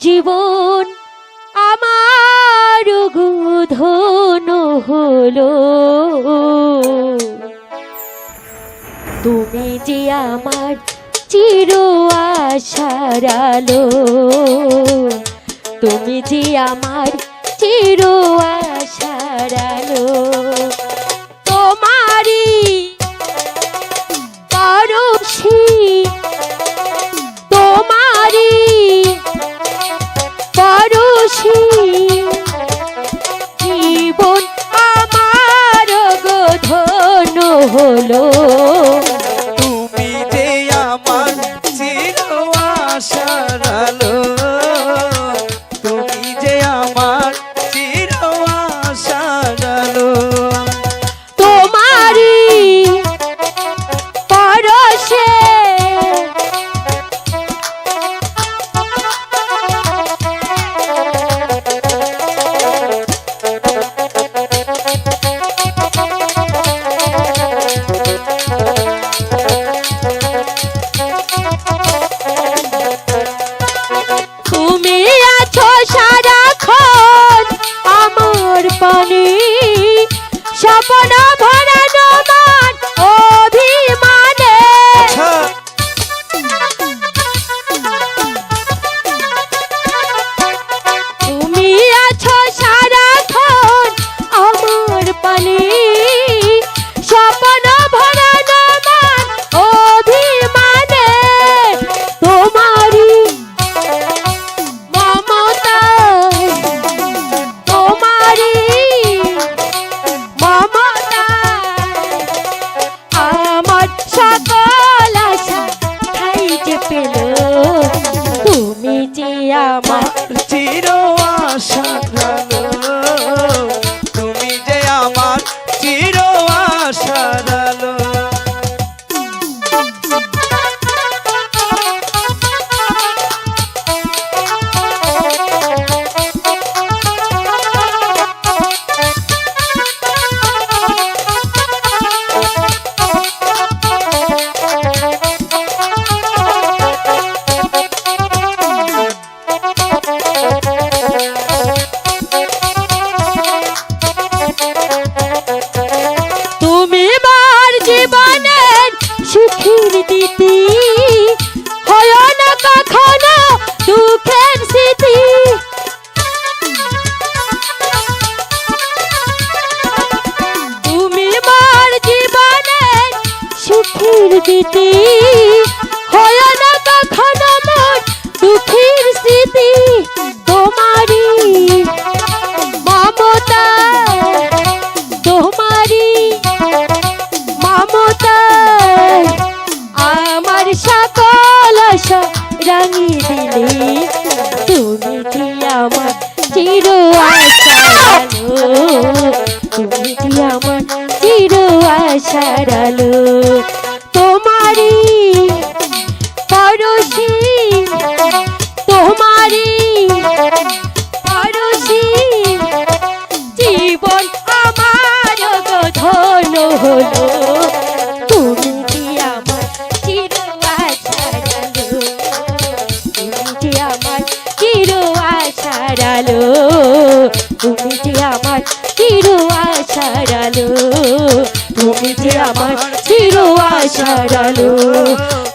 জীবন আমার গুধন হলো। তুমি যে আমার চির আশারালো তুমি যে আমার চির আশারালো স্বপ্ন ভরানো দিতি হয় না কখনো মোর দুঃখের স্মৃতি তোমারই। মমতা, তোমারই। মমতায় আমার সকল আশা রাঙিয়ে দিলে। তুমি কি আমার চির তুমি কি আমার চির আশার আলো তোমারই পরশি তোমারই পরশি জীবন আমার ধন হলো, তুমি যে আমার চির আশার আলো, তুমি যে আমার যে আমার চির আশার তুমি যে আমার আ